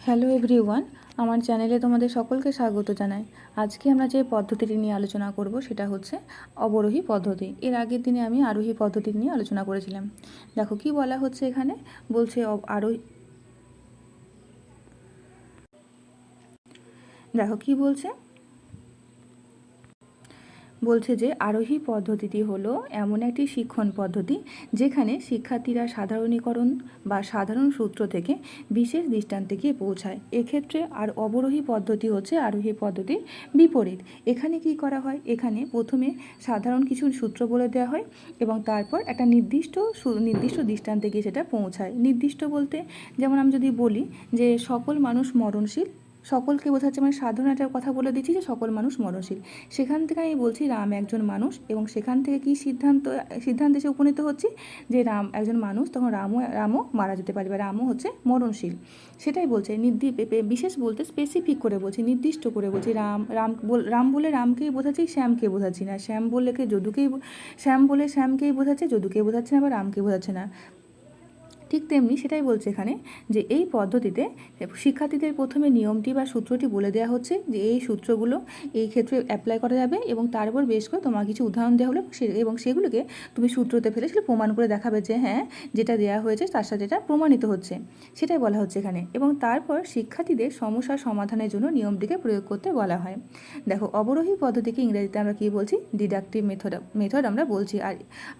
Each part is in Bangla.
হ্যালো এভরিওয়ান আমার চ্যানেলে তোমাদের সকলকে স্বাগত জানাই। আজকে আমরা যে পদ্ধতিটি নিয়ে আলোচনা করব সেটা হচ্ছে অবরোহী পদ্ধতি। এর আগের দিনে আমি আরোহী পদ্ধতি নিয়ে আলোচনা করেছিলাম। দেখো কি বলা হচ্ছে এখানে? বলছে আরোহী দেখো কি বলছে? বলছে যে আরোহী পদ্ধতিটি হলো এমন একটি শিক্ষণ পদ্ধতি যেখানে শিক্ষার্থীরা সাধারণীকরণ বা সাধারণ সূত্র থেকে বিশেষ দৃষ্টান্তে গিয়ে পৌঁছায়। এক্ষেত্রে আর অবরোহী পদ্ধতি হচ্ছে আরোহী পদ্ধতির বিপরীত। এখানে কি করা হয়? এখানে প্রথমে সাধারণ কিছু সূত্র বলে দেওয়া হয় এবং তারপর একটা নির্দিষ্ট নির্দিষ্ট দৃষ্টান্তে গিয়ে সেটা পৌঁছায়। নির্দিষ্ট বলতে যেমন আমি যদি বলি যে সকল মানুষ মরণশীল সকলকে বোঝাচ্ছে মানে একটা কথা বলে দিচ্ছি যে সকল মানুষ মরণশীল। সেখান থেকে আমি বলছি, রাম একজন মানুষ এবং সেখান থেকে কি সিদ্ধান্ত, সিদ্ধান্তে এসে উপনীত হচ্ছি? যে রাম একজন মানুষ, তখন রামও রামও মারা যেতে পারে বা রামও হচ্ছে মরণশীল। সেটাই বলছে নির্দি বিশেষ বলতে স্পেসিফিক করে বলছি, নির্দিষ্ট করে বলছি, রাম রাম বল- রাম বলে রামকেই বোঝাচ্ছি, শ্যামকে বোঝাচ্ছি না। শ্যাম বললে কে যদুকেই শ্যাম বলে শ্যামকেই বোঝাচ্ছে যদুকে বোঝাচ্ছে না বা রামকে বোঝাচ্ছে না। ঠিক তেমনি সেটাই বলছে এখানে যে এই পদ্ধতিতে শিক্ষার্থীদের প্রথমে নিয়মটি বা সূত্রটি বলে দেওয়া হচ্ছে যে এই সূত্রগুলো এই ক্ষেত্রে অ্যাপ্লাই করা যাবে এবং তারপর বেশ করে তোমার কিছু উদাহরণ দেওয়া হলো এবং সেগুলোকে তুমি সূত্রতে ফেলে সেটা প্রমাণ করে দেখাবে যে হ্যাঁ যেটা দেওয়া হয়েছে তার সাথে এটা প্রমাণিত হচ্ছে। সেটাই বলা হচ্ছে এখানে। এবং তারপর শিক্ষার্থীদের সমস্যার সমাধানের জন্য নিয়মটিকে প্রয়োগ করতে বলা হয়। দেখো, অবরোহী পদ্ধতিকে ইংরেজিতে আমরা কী বলছি? ডিডাকটিভ মেথড মেথড আমরা বলছি। আর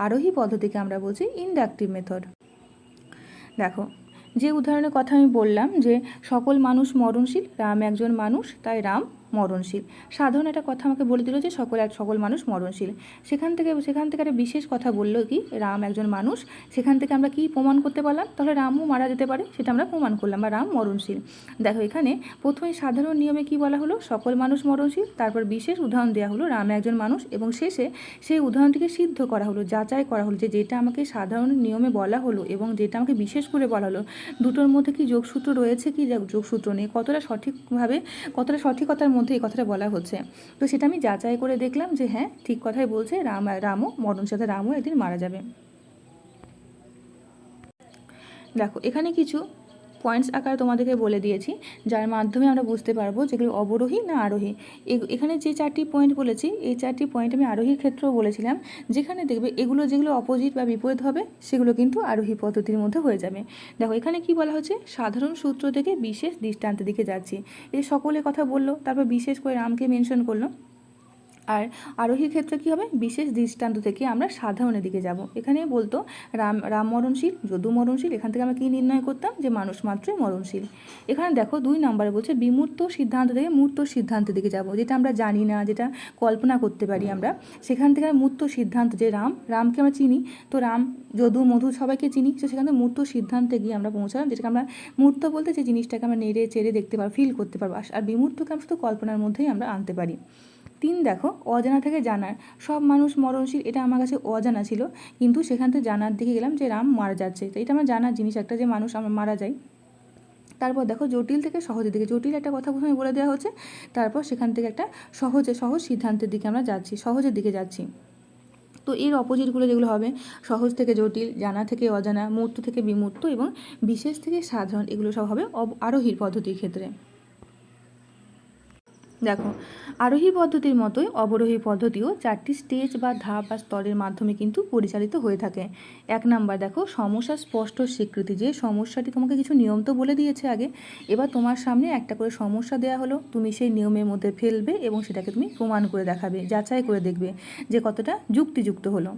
আরোহী পদ্ধতিকে আমরা বলছি ইনডাকটিভ মেথড দেখো, যে উদাহরণের কথা আমি বললাম যে সকল মানুষ মরণশীল, রাম একজন মানুষ, তাই রাম মরণশীল। সাধারণ একটা কথা আমাকে বলে দিল যে সকল এক সকল মানুষ মরণশীল। সেখান থেকে সেখান থেকে একটা বিশেষ কথা বলল কি, রাম একজন মানুষ, সেখান থেকে আমরা কি প্রমাণ করতে পারলাম? তাহলে রামও মারা যেতে পারে, সেটা আমরা প্রমাণ করলাম বা রাম মরণশীল। দেখো এখানে প্রথমে সাধারণ নিয়মে কি বলা হলো? সকল মানুষ মরণশীল, তারপর বিশেষ উদাহরণ দেওয়া হলো রাম একজন মানুষ এবং শেষে সেই উদাহরণটিকে সিদ্ধ করা হলো, যাচাই করা হলো যে যেটা আমাকে সাধারণ নিয়মে বলা হলো এবং যেটা আমাকে বিশেষ করে বলা হলো। দুটোর মধ্যে কি যোগসূত্র রয়েছে কি? যোগসূত্র নেই। কতটা সঠিকভাবে, কতটা সঠিকতার মধ্যে এই কথাটা বলা হচ্ছে। তো সেটা আমি যাচাই করে দেখলাম যে হ্যাঁ ঠিক কথাই বলছে রাম, রামও মরণ সাথে রামও একদিন মারা যাবে। দেখো, এখানে কিছু পয়েন্টস আকারে তোমাদেরকে বলে দিয়েছি, যার মাধ্যমে আমরা বুঝতে পারব যেগুলো অবরোহী না আরোহী। এখানে যে চারটি পয়েন্ট বলেছি, এই চারটি পয়েন্ট আমি আরোহীর ক্ষেত্রেও বলেছিলাম, যেখানে দেখবে এগুলো যেগুলো অপোজিট বা বিপরীত হবে, সেগুলো কিন্তু আরোহী পদ্ধতির মধ্যে হয়ে যাবে। দেখো, এখানে কি বলা হচ্ছে? সাধারণ সূত্র থেকে বিশেষ দৃষ্টান্তের দিকে যাচ্ছি। এই সকলে কথা বলল, তারপর বিশেষ করে রামকে মেনশন করল। আর আরোহীর ক্ষেত্রে কী হবে? বিশেষ দৃষ্টান্ত থেকে আমরা সাধারণের দিকে যাব। এখানে বলতো, রাম রাম মরণশীল, যদু মরণশীল, এখান থেকে আমরা কী নির্ণয় করতাম? যে মানুষ মাত্রই মরণশীল। এখানে দেখো, দুই নম্বরে বলছে, বিমূর্ত সিদ্ধান্ত থেকে মূর্ত সিদ্ধান্তের দিকে যাব। যেটা আমরা জানি না, যেটা কল্পনা করতে পারি আমরা। সেখান থেকে মূর্ত সিদ্ধান্ত, যে রাম, রামকে আমরা চিনি, তো রাম, যদু, মধু সবাইকে চিনি, তো সেখান থেকে মূর্ত সিদ্ধান্তে গিয়ে আমরা পৌঁছালাম, যেটাকে আমরা মূর্ত বলতে যে জিনিসটাকে আমরা নেড়ে, চেড়ে দেখতে পারব ফিল করতে পারব। আর- বিমূর্তকে আমরা শুধু কল্পনার মধ্যেই আমরা আনতে পারি। তিন দেখো, অজানা থেকে জানার। সব মানুষ মরণশীল, এটা আমার কাছে অজানা ছিল। কিন্তু সেখান থেকে জানার দিকে গেলাম যে রাম মারা যাচ্ছে। তো এটা আমার জানার জিনিস একটা যে মানুষ আমার মারা যায়। তারপর দেখো, জটিল থেকে সহজের দিকে জটিল একটা কথা প্রথমে বলে দেওয়া হচ্ছে। তারপর সেখান থেকে একটা সহজে, সহজ সিদ্ধান্তের দিকে আমরা যাচ্ছি, সহজের দিকে যাচ্ছি। তো এর অপোজিটগুলো যেগুলো হবে, সহজ থেকে জটিল, জানা থেকে অজানা, মূর্ত থেকে বিমূর্ত এবং বিশেষ থেকে সাধারণ, এগুলো সব হবে আরোহীর পদ্ধতির ক্ষেত্রে। দেখো, আরোহী পদ্ধতির মতোই অবরোহী পদ্ধতিও চারটি স্টেজ বা ধাপ বা স্তরের মাধ্যমে কিন্তু পরিচালিত হয়ে থাকে। এক নাম্বার দেখো সমস্যা স্পষ্ট স্বীকৃতি। যে সমস্যাটি তোমাকে কিছু নিয়ম তো বলে দিয়েছে আগে, এবার তোমার সামনে একটা করে সমস্যা দেওয়া হলো, তুমি সেই নিয়মের মধ্যে ফেলবে এবং সেটাকে তুমি প্রমাণ করে দেখাবে, যাচাই করে দেখবে যে কতটা যুক্তিযুক্ত হলো।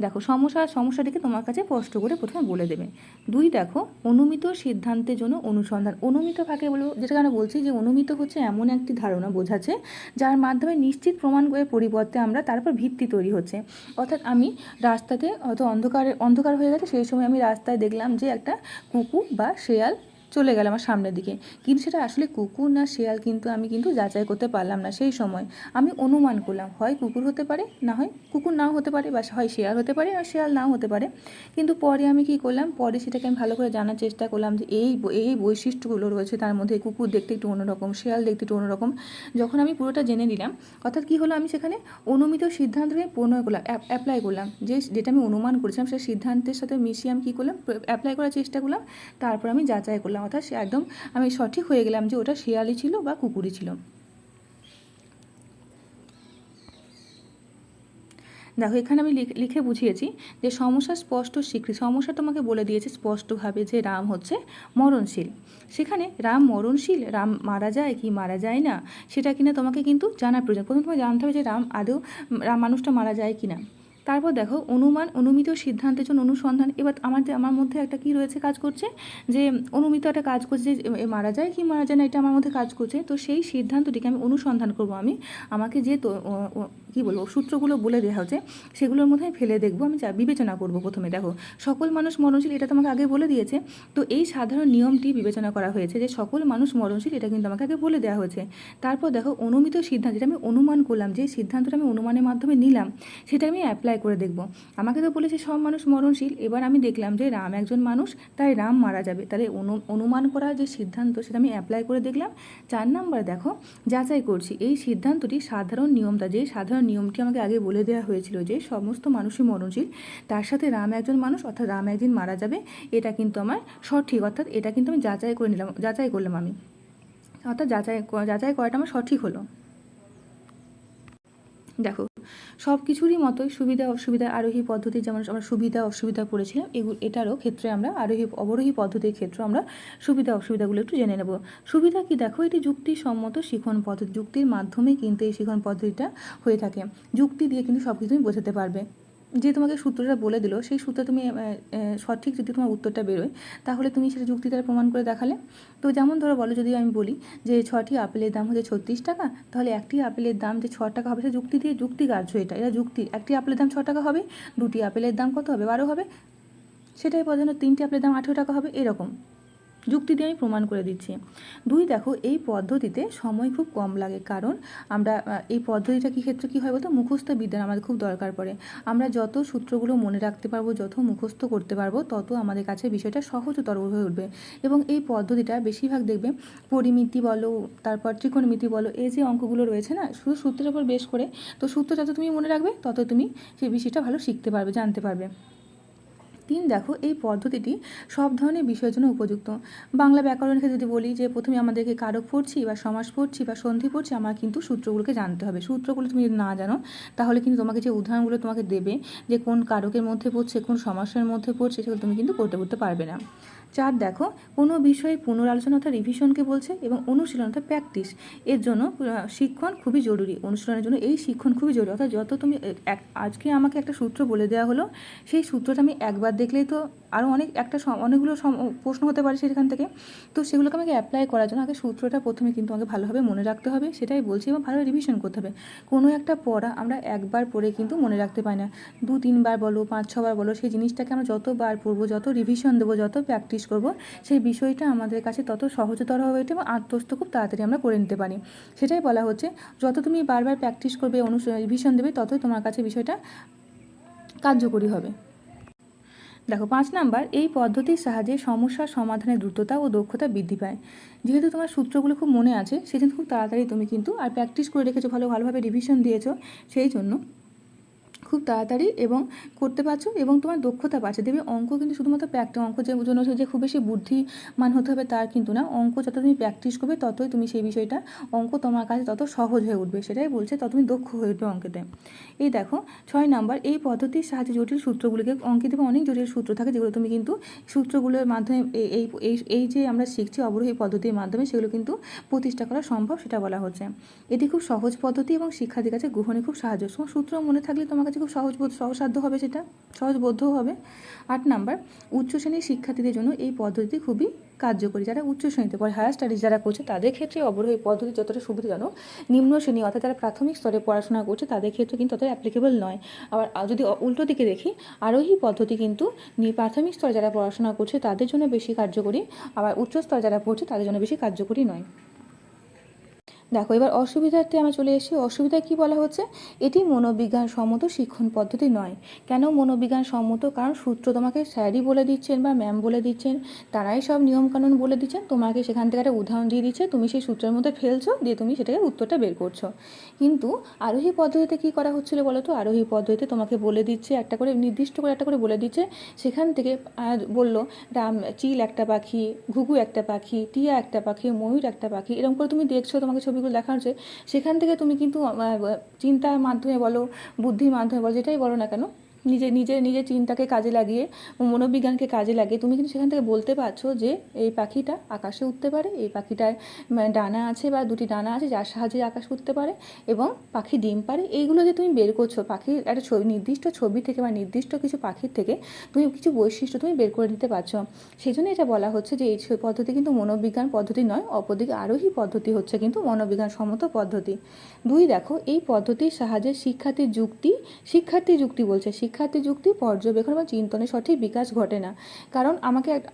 দেখো, সমস্যা, সমস্যাটিকে তোমার কাছে স্পষ্ট করে প্রথমে বলে দেবে। দুই দেখো, অনুমিত সিদ্ধান্তের জন্য অনুসন্ধান, অনুমিত কাকে বলব? যেটা কেন বলছি যে অনুমিত হচ্ছে এমন একটি ধারণা বোঝাচ্ছে, যার মাধ্যমে নিশ্চিত প্রমাণ করে পরিবর্তে আমরা তারপর ভিত্তি তৈরি হচ্ছে। অর্থাৎ আমি রাস্তাতে হয়তো অন্ধকারে, অন্ধকার হয়ে গেছে, সেই সময় আমি রাস্তায় দেখলাম যে একটা কুকুর বা শেয়াল চলে গেল আমার সামনের দিকে। কিন্তু সেটা আসলে কুকুর না শেয়াল কিন্তু আমি কিন্তু যাচাই করতে পারলাম না সেই সময়। আমি অনুমান করলাম, হয় কুকুর হতে পারে, না হয় কুকুর নাও হতে পারে বা হয় শেয়াল হতে পারে আর শেয়াল নাও হতে পারে। কিন্তু পরে আমি কি করলাম, পরে সেটাকে আমি ভালো করে জানার চেষ্টা করলাম যে এই এই বৈশিষ্ট্যগুলো রয়েছে তার মধ্যে কুকুর দেখতে একটু অন্যরকম, শেয়াল দেখতে একটু অন্যরকম। যখন আমি পুরোটা জেনে নিলাম, অর্থাৎ কী হলো আমি সেখানে অনুমিত সিদ্ধান্তকে প্রণয় করলাম অ্যাপ্লাই করলাম। যে যেটা আমি অনুমান করেছিলাম সেই সিদ্ধান্তের সাথে মিশিয়ে আমি কী করলাম, অ্যাপ্লাই করার চেষ্টা করলাম। তারপর আমি যাচাই করলাম অর্থাৎ সে একদম আমি সঠিক হয়ে গেলাম যে ওটা শিয়ালি ছিল বা কুকুরই ছিল। দেখো, এখানে আমি লিখ- লিখে বুঝিয়েছি যে সমস্যা স্পষ্ট স্বীকৃতি সমস্যা তোমাকে বলে দিয়েছে স্পষ্টভাবে যে রাম হচ্ছে মরণশীল। সেখানে রাম মরণশীল, রাম মারা যায় কি মারা যায় না, সেটা কিনা তোমাকে কিন্তু জানার প্রয়োজন। প্রথম তোমাকে জানতে হবে যে রাম আদৌ, রাম মানুষটা মারা যায় কি না তারপর দেখো, অনুমান, অনুমিত সিদ্ধান্তের জন্য অনুসন্ধান। এবার আমাদের আমার মধ্যে একটা কি রয়েছে কাজ করছে? যে, অনুমিত একটা কাজ করছে যে মারা যায় কি মারা যায় না, এটা আমার মধ্যে কাজ করছে। তো সেই সিদ্ধান্তটিকে আমি অনুসন্ধান করব আমি। আমাকে যে কি বলব, সূত্রগুলো বলে দেওয়া হচ্ছে সেগুলোর মধ্যে ফেলে দেখব, আমি বিবেচনা করব প্রথমে। দেখো, সকল মানুষ মরণশীল, এটা তোমাকে আগে বলে দিয়েছে। তো এই সাধারণ নিয়মটি বিবেচনা করা হয়েছে যে সকল মানুষ মরণশীল, এটা কিন্তু আমাকে আগে বলে দেওয়া হয়েছে। তারপর দেখো, অনুমিত সিদ্ধান্ত, যেটা আমি অনুমান করলাম, যে সিদ্ধান্তটা আমি অনুমানের মাধ্যমে নিলাম, সেটা আমি অ্যাপ্লাই করে দেখব। আমাকে তো বলেছে, সব মানুষ মরণশীল, এবার আমি দেখলাম যে রাম একজন মানুষ, তাই রাম মারা যাবে। তাহলে অনু, অনুমান করার যে সিদ্ধান্ত, সেটা আমি অ্যাপ্লাই করে দেখলাম। চার নাম্বার দেখো, যাচাই করছি, এই সিদ্ধান্তটি সাধারণ নিয়মটা, যে সাধারণ নিয়মটি আমাকে আগে বলে দেওয়া হয়েছিল যে সমস্ত মানুষই মরণশীল। তার সাথে রাম একজন মানুষ, অর্থাৎ রাম একদিন মারা যাবে। এটা কিন্তু আমার সঠিক, অর্থাৎ এটা কিন্তু আমি যাচাই করে নিলাম, যাচাই করলাম আমি। অর্থাৎ যাচাই যাচাই করাটা আমার সঠিক হলো। দেখো সব কিছুরই মতোই সুবিধা অসুবিধা আরোহী পদ্ধতি, যেমন আমরা সুবিধা অসুবিধা পড়েছিলাম এগুলো এটারও ক্ষেত্রে আমরা আরোহী, অবরোহী পদ্ধতির ক্ষেত্রে আমরা সুবিধা অসুবিধাগুলো একটু জেনে নেব। সুবিধা কি দেখো? এটি যুক্তিসম্মত শিখন পদ্ধতি যুক্তির মাধ্যমে কিন্তু এই শিখন পদ্ধতিটা হয়ে থাকে। যুক্তি দিয়ে কিন্তু সব কিছু তুমি বোঝাতে পারবে। যে তোমাকে সূত্রটা বলে দিল, সেই সূত্রে তুমি সঠিক যদি তোমার উত্তরটা বেরোয়, তাহলে তুমি সেটা যুক্তি দ্বারা প্রমাণ করে দেখালে। তো যেমন ধরো বলো, যদি আমি বলি যে ছটি আপেলের দাম হচ্ছে ছত্রিশ টাকা, তাহলে একটি আপেলের দাম যে ছ টাকা হবে, সে যুক্তি দিয়ে যুক্তি কার্য এটা এটা যুক্তি। একটি আপেলের দাম ছ টাকা হবে, দুটি আপেলের দাম কত হবে? বারো হবে। সেটাই বোঝানো তিনটি আপেলের দাম আঠেরো টাকা হবে, এরকম। যুক্তি দিয়ে আমি প্রমাণ করে দিচ্ছি। দুই, দেখো, এই পদ্ধতিতে সময় খুব কম লাগে, কারণ আমরা এই পদ্ধতিটা কী ক্ষেত্রে কী হয় বলতো? মুখস্থ বিদ্যার আমাদের খুব দরকার পড়ে। আমরা যত সূত্রগুলো মনে রাখতে পারব, যত মুখস্থ করতে পারব, তত আমাদের কাছে বিষয়টা সহজতর হয়ে উঠবে। এবং এই পদ্ধতিটা বেশিরভাগ দেখবে পরিমিতি বলো, তারপর ত্রিকোণমিতি বলো, এই যে অঙ্কগুলো রয়েছে না, শুধু সূত্রের উপর বেশ করে, তো সূত্র যত তুমি মনে রাখবে, তত তুমি সেই বিষয়টা ভালো শিখতে পারবে, জানতে পারবে। তিন দেখো, এই পদ্ধতিটি সব ধরনের বিষয়ের জন্য উপযুক্ত। বাংলা ব্যাকরণের ক্ষেত্রে যদি বলি যে, প্রথমে আমাদেরকে কারক পড়ছি, বা সমাস পড়ছি, বা সন্ধি পড়ছি, আমার কিন্তু সূত্রগুলোকে জানতে হবে। সূত্রগুলো তুমি যদি না জানো, তাহলে কিন্তু তোমাকে যে উদাহরণগুলো তোমাকে দেবে, যে কোন কারকের মধ্যে পড়ছে, কোন সমাসের মধ্যে পড়ছে, সেগুলো তুমি কিন্তু করতে করতে পারবে না। চার দেখো, কোনো বিষয়ে পুনরালোচনা অর্থাৎ রিভিশনকে বলছে এবং অনুশীলন অর্থাৎ প্র্যাকটিস এর জন্য শিক্ষণ খুবই জরুরি। অনুশীলনের জন্য এই শিক্ষণ খুবই জরুরি। অর্থাৎ যত তুমি আজকে আমাকে একটা সূত্র বলে দেওয়া হলো, সেই সূত্রটা আমি একবার দেখলেই তো আরও অনেক একটা অনেকগুলো প্রশ্ন হতে পারে সেখান থেকে। তো সেগুলোকে আমাকে অ্যাপ্লাই করার জন্য আগে সূত্রটা প্রথমে কিন্তু আমাকে ভালোভাবে মনে রাখতে হবে, সেটাই বলছি এবং ভালোভাবে রিভিশন করতে হবে। কোনো একটা পড়া আমরা একবার পড়ে কিন্তু মনে রাখতে পারি না। দু, তিনবার বলো, পাঁচ, ছবার বলো, সেই জিনিসটাকে আমরা যতবার পড়ব, যত রিভিশন দেবো, যত প্র্যাকটিস করব, সেই বিষয়টা আমাদের কাছে তত সহজতর ওঠে এবং আত্মস্থ খুব তাড়াতাড়ি আমরা করে নিতে পারি। সেটাই বলা হচ্ছে, যত তুমি বারবার প্র্যাকটিস করবে অনু রিভিশন দেবে, ততই তোমার কাছে বিষয়টা কার্যকরী হবে। দেখো, পাঁচ নাম্বার, এই পদ্ধতির সাহায্যে সমস্যার সমাধানের দ্রুততা ও দক্ষতা বৃদ্ধি পায়। যেহেতু তোমার সূত্রগুলো খুব মনে আছে সেদিন খুব তাড়াতাড়ি তুমি কিন্তু আর প্র্যাকটিস করে রেখেছো, ভালো, ভালোভাবে রিভিশন দিয়েছ, সেই জন্য খুব তাড়াতাড়ি এবং করতে পারছ এবং তোমার দক্ষতা পাচ্ছে দেখবে অঙ্ক কিন্তু শুধুমাত্র প্র্যাকটিস অঙ্ক যে জন্য যে খুব বেশি বুদ্ধিমান হতে হবে তার কিন্তু না। অঙ্ক যত তুমি প্র্যাকটিস করবে ততই তুমি সেই বিষয়টা, অঙ্ক তোমার কাছে তত সহজ হয়ে উঠবে। সেটাই বলছে তত তুমি দক্ষ হয়ে উঠবে অঙ্কেতে। এই দেখো, ছয় নাম্বার, এই পদ্ধতির সাহায্যে জটিল সূত্রগুলিকে অঙ্কে দেবে অনেক জটিল সূত্র থাকে যেগুলো তুমি কিন্তু সূত্রগুলোর মাধ্যমে এই- এই এই এই যে আমরা শিখছি অবরোহী পদ্ধতির মাধ্যমে সেগুলো কিন্তু প্রতিষ্ঠা করা সম্ভব সেটা বলা হচ্ছে। এটি খুব সহজ পদ্ধতি এবং শিক্ষার্থীর কাছে গ্রহণে খুব সাহায্য। সূত্র মনে থাকলে তোমার কাছে খুব সহজ সহজসাধ্য হবে সেটা। সহজবোধ্যও হবে। আট নাম্বার, উচ্চ শ্রেণির শিক্ষার্থীদের জন্য এই পদ্ধতি খুবই কার্যকরী। যারা উচ্চ শ্রেণীতে পড়ে হায়ার স্টাডিজ যারা করছে, তাদের ক্ষেত্রে অবরোহ এই পদ্ধতি যতটা সুবিধাজনক নিম্ন শ্রেণি অর্থাৎ যারা প্রাথমিক স্তরে পড়াশোনা করছে, তাদের ক্ষেত্রে কিন্তু ততটা অ্যাপ্লিকেবল নয়। আবার যদি উল্টো দিকে দেখি আরোহী পদ্ধতি কিন্তু প্রাথমিক স্তরে যারা পড়াশোনা করছে, তাদের জন্য বেশি কার্যকরী। আবার উচ্চ স্তরে যারা পড়ছে, তাদের জন্য বেশি কার্যকরী নয়। দেখো, এবার অসুবিধাতে আমরা চলে এসেছি। অসুবিধা কি বলা হচ্ছে? এটি মনোবিজ্ঞান সম্মত শিক্ষণ পদ্ধতি নয়। কেন মনোবিজ্ঞান সম্মত কারণ সূত্র তোমাকে স্যারই বলে দিচ্ছেন বা ম্যাম বলে দিচ্ছেন। তারাই সব নিয়মকানুন বলে দিচ্ছেন। তোমাকে সেখান থেকে একটা উদাহরণ দিয়ে দিচ্ছে। তুমি সেই সূত্রের মধ্যে ফেলছো, দিয়ে তুমি সেটাকে উত্তরটা বের করছ। কিন্তু আরোহী পদ্ধতিতে কি করা হচ্ছিল বলো তো? আরোহী পদ্ধতিতে তোমাকে বলে দিচ্ছে, একটা করে নির্দিষ্ট করে একটা করে বলে দিচ্ছে। সেখান থেকে বলল, রাম, চিল একটা পাখি, ঘুঘু একটা পাখি, টিয়া একটা পাখি, ময়ূর একটা পাখি। এরকম করে তুমি দেখছ, তোমাকে ছবিগুলো দেখা হচ্ছে সেখান থেকে তুমি কিন্তু চিন্তার মাধ্যমে বলো, বুদ্ধির মাধ্যমে বলো, যেটাই বলো না কেন নিজে নিজে নিজের চিন্তাকে কাজে লাগিয়ে মনোবিজ্ঞানকে কাজে লাগিয়ে তুমি কিন্তু সেখান থেকে বলতে পারছ যে এই পাখিটা আকাশে উঠতে পারে এই পাখিটার উম, ডানা আছে বা দুটি ডানা আছে যার সাহায্যে আকাশ উঠতে পারে এবং পাখি ডিম পারে এইগুলো যে তুমি বের করছ পাখির একটা ছবি নির্দিষ্ট ছবি থেকে বা নির্দিষ্ট কিছু পাখির থেকে তুমি কিছু বৈশিষ্ট্য তুমি বের করে দিতে পারছ। সেই জন্য এটা বলা হচ্ছে যে এই পদ্ধতি কিন্তু মনোবিজ্ঞান পদ্ধতি নয় অপরদিকে আরোহী পদ্ধতি হচ্ছে কিন্তু মনোবিজ্ঞান সম্মত পদ্ধতি। দুই দেখো এই পদ্ধতির সাহায্যে শিক্ষার্থীর যুক্তি শিক্ষার্থী যুক্তি বলছে শিক্ষার্থী যুক্তি, পর্যবেক্ষণ বা চিন্তনের সঠিক বিকাশ ঘটে না। কারণ আমাকে এক-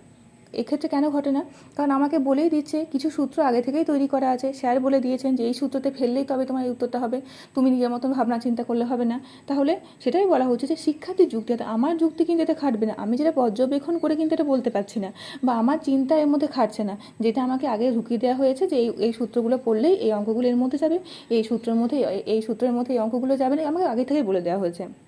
এক্ষেত্রে কেন ঘটে না? কারণ আমাকে বলেই দিচ্ছে, কিছু সূত্র আগে থেকেই তৈরি করা আছে। স্যার বলে দিয়েছেন যে, এই সূত্রতে ফেললেই তবে তোমার এই উত্তরটা হবে। তুমি নিজের মতন ভাবনা চিন্তা করলে হবে না। তাহলে সেটাই বলা হচ্ছে যে শিক্ষার্থীর যুক্তি আমার যুক্তি কিন্তু এটা খাটবে না। আমি যেটা পর্যবেক্ষণ করে কিন্তু এটা বলতে পারছি না বা আমার চিন্তা এর মধ্যে খাটছে না। যেটা আমাকে আগে ঢুকিয়ে দেওয়া হয়েছে যে, এই এই সূত্রগুলো পড়লেই এই অঙ্কগুলো এর মধ্যে যাবে, এই সূত্রের মধ্যে এই সূত্রের মধ্যে এই অঙ্কগুলো যাবে না আমাকে আগে থেকেই বলে দেওয়া হয়েছে।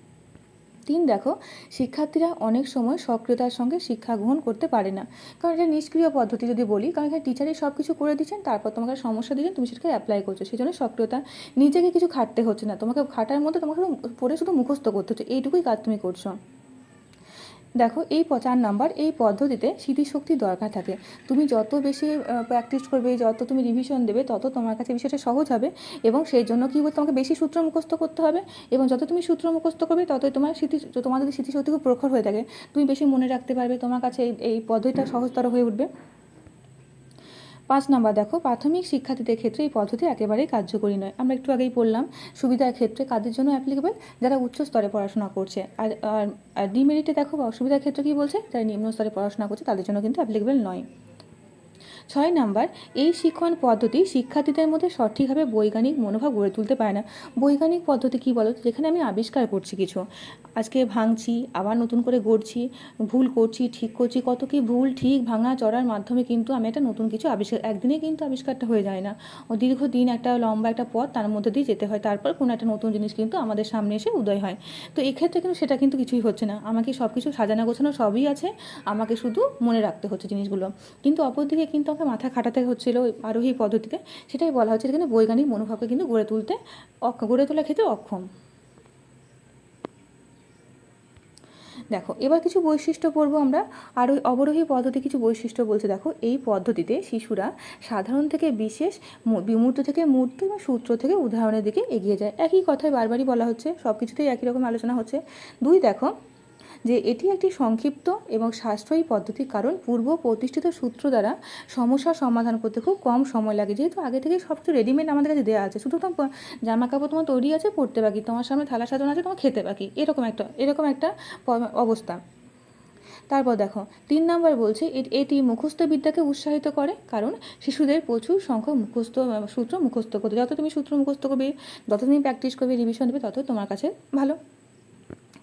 তিন দেখো, শিক্ষার্থীরা অনেক সময় সক্রিয়তার সঙ্গে শিক্ষা গ্রহণ করতে পারে না। কারণ এটা নিষ্ক্রিয় পদ্ধতি যদি বলি, কারণ এখানে টিচারই সব কিছু করে দিচ্ছেন, তারপর তোমাকে সমস্যা দিচ্ছেন, তুমি সেটাকে অ্যাপ্লাই করছ। সেই জন্য সক্রিয়তা, নিজেকে কিছু খাটতে হচ্ছে না। তোমাকে খাটার মধ্যে তোমাকে পড়ে শুধু মুখস্থ করতে হচ্ছে। এইটুকুই কাজ তুমি করছ। দেখো, এই চার নাম্বার, এই পদ্ধতিতে স্মৃতিশক্তি দরকার থাকে। তুমি যত বেশি প্র্যাকটিস করবে, যত তুমি রিভিশন দেবে, তত তোমার কাছে বিষয়টা সহজ হবে এবং সেই জন্য কী করতে তোমাকে বেশি সূত্র মুখস্থ করতে হবে এবং যত তুমি সূত্র মুখস্থ করবে, ততই তোমার স্মৃতি তোমার যদি স্মৃতিশক্তি খুব প্রখর হয়ে থাকে। তুমি বেশি মনে রাখতে পারবে, তোমার কাছে এই পদ্ধতিটা সহজতর হয়ে উঠবে। পাঁচ নম্বর দেখো, প্রাথমিক শিক্ষার্থীদের ক্ষেত্রে এই পদ্ধতি একেবারেই কার্যকরী নয়। আমরা একটু আগেই বললাম, সুবিধার ক্ষেত্রে কাদের জন্য অ্যাপ্লিকেবল যারা উচ্চ স্তরে পড়াশোনা করছে। আর ডিমেরিটে দেখো বা অসুবিধার ক্ষেত্রে কী বলছে? যারা নিম্ন স্তরে পড়াশোনা করছে, তাদের জন্য কিন্তু অ্যাপ্লিকেবল নয়। ছয় নাম্বার, এই শিক্ষণ পদ্ধতি শিক্ষার্থীদের মধ্যে সঠিকভাবে বৈজ্ঞানিক মনোভাব গড়ে তুলতে পারে না। বৈজ্ঞানিক পদ্ধতি কী বলো? যেখানে আমি আবিষ্কার করছি কিছু। আজকে ভাঙছি, আবার নতুন করে গড়ছি, ভুল করছি, ঠিক করছি, কত কি ভুল, ঠিক ভাঙা চড়ার মাধ্যমে কিন্তু আমি একটা নতুন কিছু আবিষ্কার, একদিনে কিন্তু আবিষ্কারটা হয়ে যায় না। ও দীর্ঘদিন একটা লম্বা একটা পথ তার মধ্যে দিয়ে যেতে হয়, তারপর কোনো একটা নতুন জিনিস কিন্তু আমাদের সামনে এসে উদয় হয়। তো এক্ষেত্রে কিন্তু সেটা কিন্তু কিছুই হচ্ছে না। আমাকে সব কিছু সাজানো গোছানো সবই আছে, আমাকে শুধু মনে রাখতে হচ্ছে জিনিসগুলো। কিন্তু অপরদিকে কিন্তু আমাকে মাথা খাটাতে হচ্ছিল আরোহী পদ্ধতিতে, সেটাই বলা হচ্ছে এখানে বৈজ্ঞানিক মনোভাবকে কিন্তু গড়ে তুলতে গড়ে তোলার ক্ষেত্রে অক্ষম। দেখো, এবার কিছু বৈশিষ্ট্য পড়ব আমরা। আর ওই অবরোহী পদ্ধতি কিছু বৈশিষ্ট্য বলছে, দেখো, এই পদ্ধতিতে শিশুরা সাধারণ থেকে বিশেষ বিমূর্ত থেকে মূর্ত এবং সূত্র থেকে উদাহরণের দিকে এগিয়ে যায়। একই কথায় বারবারই বলা হচ্ছে সব কিছুতেই একই রকম আলোচনা হচ্ছে। দুই, দেখো যে এটি একটি সংক্ষিপ্ত এবং সাশ্রয়ী পদ্ধতি, কারণ পূর্ব প্রতিষ্ঠিত সূত্র দ্বারা সমস্যার সমাধান করতে খুব কম সময় লাগে। যেহেতু আগে থেকে সব কিছু রেডিমেড আমাদের কাছে দেওয়া আছে শুধু তোমার জামা কাপড় তোমার তৈরি আছে পরতে বাকি, তোমার সামনে থালা সাজানো আছে, তোমার খেতে বাকি, এরকম একটা এরকম একটা অবস্থা। তারপর দেখো, তিন নাম্বার বলছে এটি মুখস্থ বিদ্যাকে উৎসাহিত করে, কারণ শিশুদের প্রচুর সংখ্যক মুখস্থ সূত্র মুখস্থ করতে, যত তুমি সূত্র মুখস্থ করবে, যত তুমি প্র্যাকটিস করবে রিভিশন দেবে তত তোমার কাছে ভালো।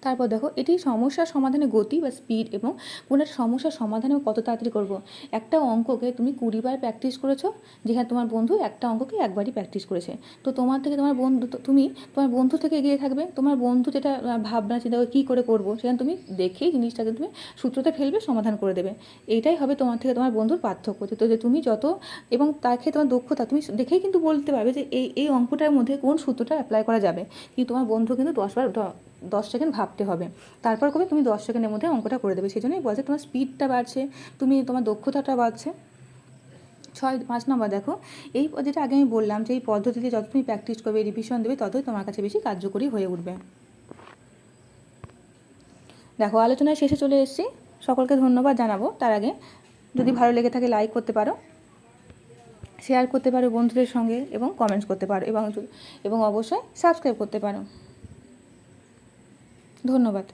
তারপর দেখো, এটি সমস্যার সমাধানে গতি বা স্পিড এবং কোনো একটা সমস্যার সমাধানে কত তাড়াতাড়ি করব। একটা অঙ্ককে তুমি কুড়িবার প্র্যাকটিস করেছ, যেখানে তোমার বন্ধু একটা অঙ্ককে একবারই প্র্যাকটিস করেছে। তো তোমার থেকে তোমার বন্ধু তুমি, তোমার বন্ধু থেকে এগিয়ে থাকবে। তোমার বন্ধু যেটা ভাবনা চিন্তা কী করে করব, সেখানে তুমি দেখেই জিনিসটাকে তুমি সূত্রতে ফেলবে, সমাধান করে দেবে। এইটাই হবে তোমার থেকে তোমার বন্ধুর পার্থক্য। তো, যে তুমি যত, এবং ক্ষেত্রে তোমার দক্ষতা, তুমি দেখেই কিন্তু বলতে পারবে যে এই এই অঙ্কটার মধ্যে কোন সূত্রটা অ্যাপ্লাই করা যাবে। কিন্তু তোমার বন্ধু কিন্তু দশবার দশ সেকেন্ড ভাবতে হবে। তারপর কবে তুমি দশ সেকেন্ডের মধ্যে অঙ্কটা করে দেবে। সেই জন্যই বলছে তোমার স্পিডটা বাড়ছে, তুমি তোমার দক্ষতাটা বাড়ছে। ছয়, পাঁচ নম্বর দেখো, এই যেটা আগে আমি বললাম যে এই পদ্ধতিতে যত তুমি প্র্যাকটিস করবে রিভিশন দেবে, ততই তোমার কাছে বেশি কার্যকরী হয়ে উঠবে। দেখো আলোচনায় শেষে চলে এসেছি। সকলকে ধন্যবাদ জানাব। তার আগে যদি ভালো লেগে থাকে লাইক করতে পারো শেয়ার করতে পারো বন্ধুদের সঙ্গে এবং কমেন্টস করতে পারো এবং এবং অবশ্যই সাবস্ক্রাইব করতে পারো। ধন্যবাদ।